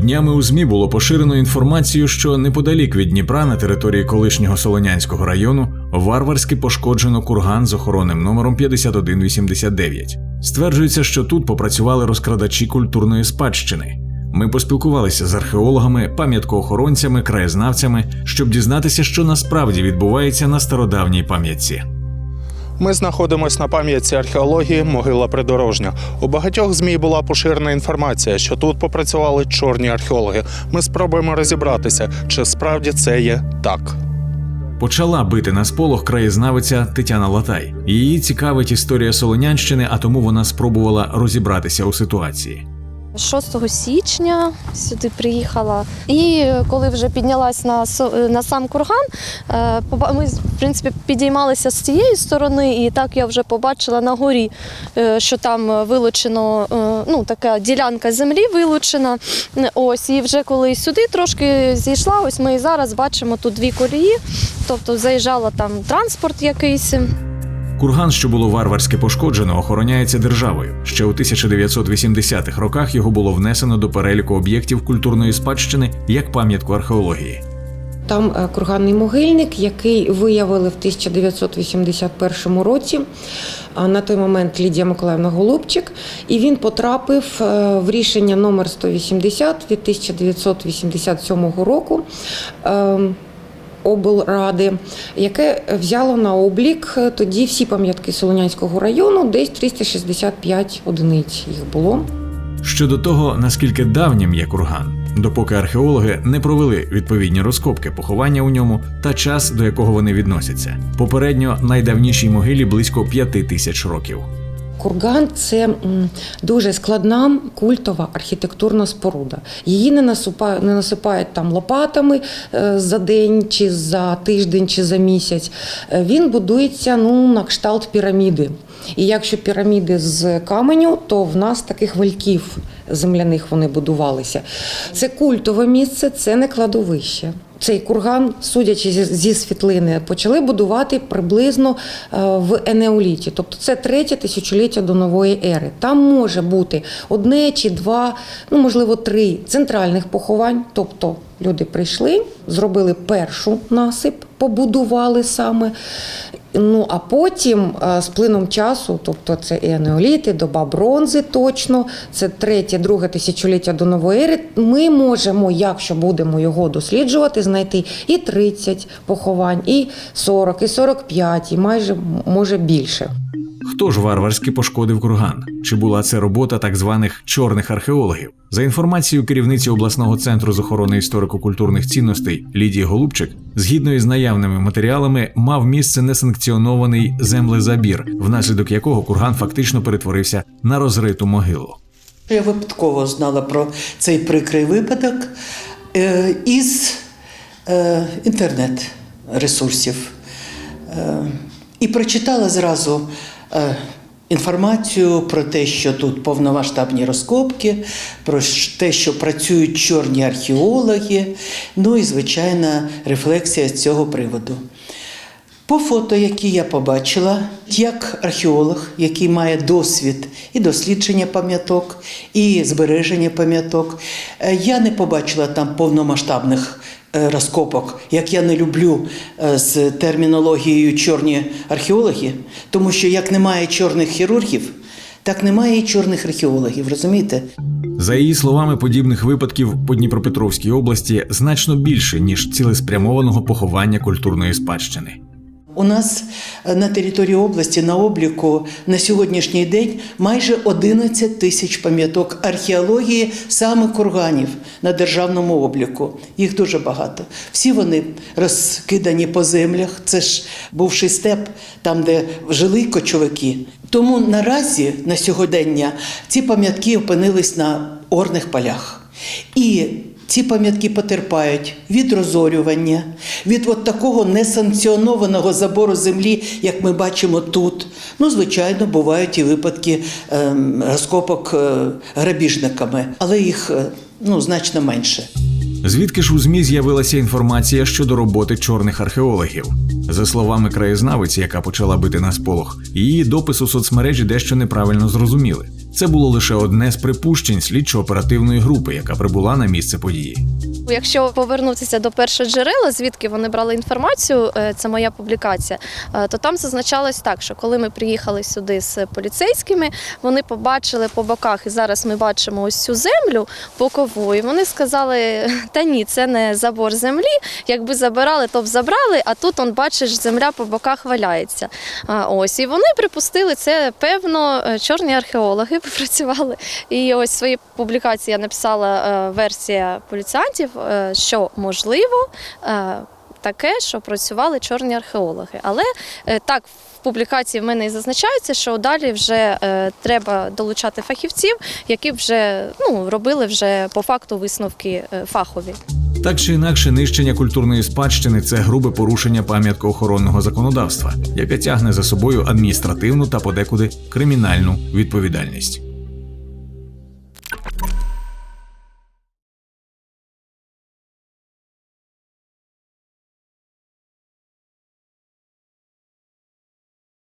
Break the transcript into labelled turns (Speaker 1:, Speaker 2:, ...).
Speaker 1: Днями у ЗМІ було поширено інформацію, що неподалік від Дніпра на території колишнього Солонянського району варварськи пошкоджено курган з охоронним номером 5189. Стверджується, що тут попрацювали розкрадачі культурної спадщини. Ми поспілкувалися з археологами, пам'яткоохоронцями, краєзнавцями, щоб дізнатися, що насправді відбувається на стародавній пам'ятці.
Speaker 2: Ми знаходимося на пам'ятці археології могила придорожня. У багатьох змі була поширена інформація, що тут попрацювали чорні археологи. Ми спробуємо розібратися, чи справді це є так.
Speaker 1: Почала бити на сполох краєзнавиця Тетяна Латай. Її цікавить історія Солонянщини, а тому вона спробувала розібратися у ситуації.
Speaker 3: 6 січня сюди приїхала. І коли вже піднялась на, на сам курган, е, ми в принципі підіймалися з цієї сторони, і так я вже побачила на горі, е, що там вилучено е, ну, така ділянка землі вилучена. Ось, і вже коли сюди трошки зійшла, ось ми і зараз бачимо тут дві колії, тобто заїжджала там транспорт якийсь.
Speaker 1: Курган, що було варварськи пошкоджено, охороняється державою. Ще у 1980-х роках його було внесено до переліку об'єктів культурної спадщини як пам'ятку археології.
Speaker 4: Там е, курганний могильник, який виявили в 1981 році. На той момент Лідія Миколаївна Голубчик, і він потрапив е, в рішення номер 180 від 1987 року. Облради, яке взяло на облік е, тоді всі пам'ятки Солонянського району, десь 365 одиниць їх було.
Speaker 1: Щодо того, наскільки давнім є курган, допоки археологи не провели відповідні розкопки поховання у ньому та час, до якого вони відносяться. Попередньо найдавнішій могилі близько п'яти тисяч років.
Speaker 4: Курган це дуже складна культова архітектурна споруда. Її не насипають, не насипають там лопатами е, за день, чи за тиждень, чи за місяць. Е, Він будується ну, на кшталт піраміди. І якщо піраміди з каменю, то в нас таких вальків земляних вони будувалися. Це культове місце, це не кладовище. Цей курган, судячи зі- світлини, почали будувати приблизно е, в енеоліті, тобто це третє тисячоліття до нової ери. Там може бути одне чи два, ну можливо, три центральних поховань. Тобто люди прийшли, зробили першу насип, побудували саме. Ну а потім е, з плином часу, тобто це і енеоліти, доба бронзи, точно, це третє, друге тисячоліття до нової ери. Ми можемо, якщо будемо його досліджувати, знайти і 30 поховань, і 40, і 45, і майже може більше.
Speaker 1: Хто ж варварськи пошкодив курган? Чи була це робота так званих чорних археологів? За інформацією керівниці обласного центру з охорони історико-культурних цінностей Лідії Голубчик, згідно із наявними матеріалами, мав місце несанкціонований землезабір, внаслідок якого курган фактично перетворився на розриту могилу.
Speaker 5: Я випадково знала про цей прикрий випадок е, із е, інтернет-ресурсів. Е, і прочитала зразу інформацію про те, що тут повномасштабні розкопки, про те, що працюють чорні археологи, ну і, звичайна, рефлексія з цього приводу. По фото, які я побачила, як археолог, який має досвід і дослідження пам'яток, і збереження пам'яток, е, я не побачила там повномасштабних е, розкопок, як я не люблю е, з термінологією чорні археологи, тому що як немає чорних хірургів, так немає і чорних археологів, розумієте?
Speaker 1: За її словами, подібних випадків по Дніпропетровській області значно більше ніж цілеспрямованого поховання культурної спадщини.
Speaker 5: У нас е, на території області на обліку на сьогоднішній день майже 11 тисяч пам'яток археології саме курганів на державному обліку. Їх дуже багато. Всі вони розкидані по землях. Це ж бувший степ, там, де жили кочовики. Тому наразі на сьогодення ці пам'ятки опинились на орних полях. І ці пам'ятки потерпають від розорювання, від от такого несанкціонованого забору землі, як ми бачимо тут. Ну, звичайно, бувають і випадки ем, розкопок е, грабіжниками, але їх е, ну, значно менше.
Speaker 1: Звідки ж у ЗМІ з'явилася інформація щодо роботи чорних археологів? За словами краєзнавиці, яка почала бити на сполох, її допис у соцмережі дещо неправильно зрозуміли. Це було лише одне з припущень слідчо-оперативної групи, яка прибула на місце події.
Speaker 3: Якщо повернутися до першого джерела, звідки вони брали інформацію, е, це моя публікація, е, то там зазначалось так, що коли ми приїхали сюди з поліцейськими, вони побачили по боках, і зараз ми бачимо ось цю землю бокову, і вони сказали: та ні, це не забор землі. Якби забирали, то б забрали, а тут он бачиш, земля по боках валяється. Ось і вони припустили це, певно, е, чорні археологи попрацювали. І ось в своїй публікації я написала версія поліціантів, е, що можливо. е, Таке, що працювали чорні археологи. Але е, так в публікації в мене і зазначається, що далі вже треба долучати фахівців, які вже ну, робили вже по факту висновки фахові.
Speaker 1: Так чи інакше, нищення культурної спадщини це грубе порушення пам'яткоохоронного законодавства, яке тягне за собою адміністративну та подекуди кримінальну відповідальність.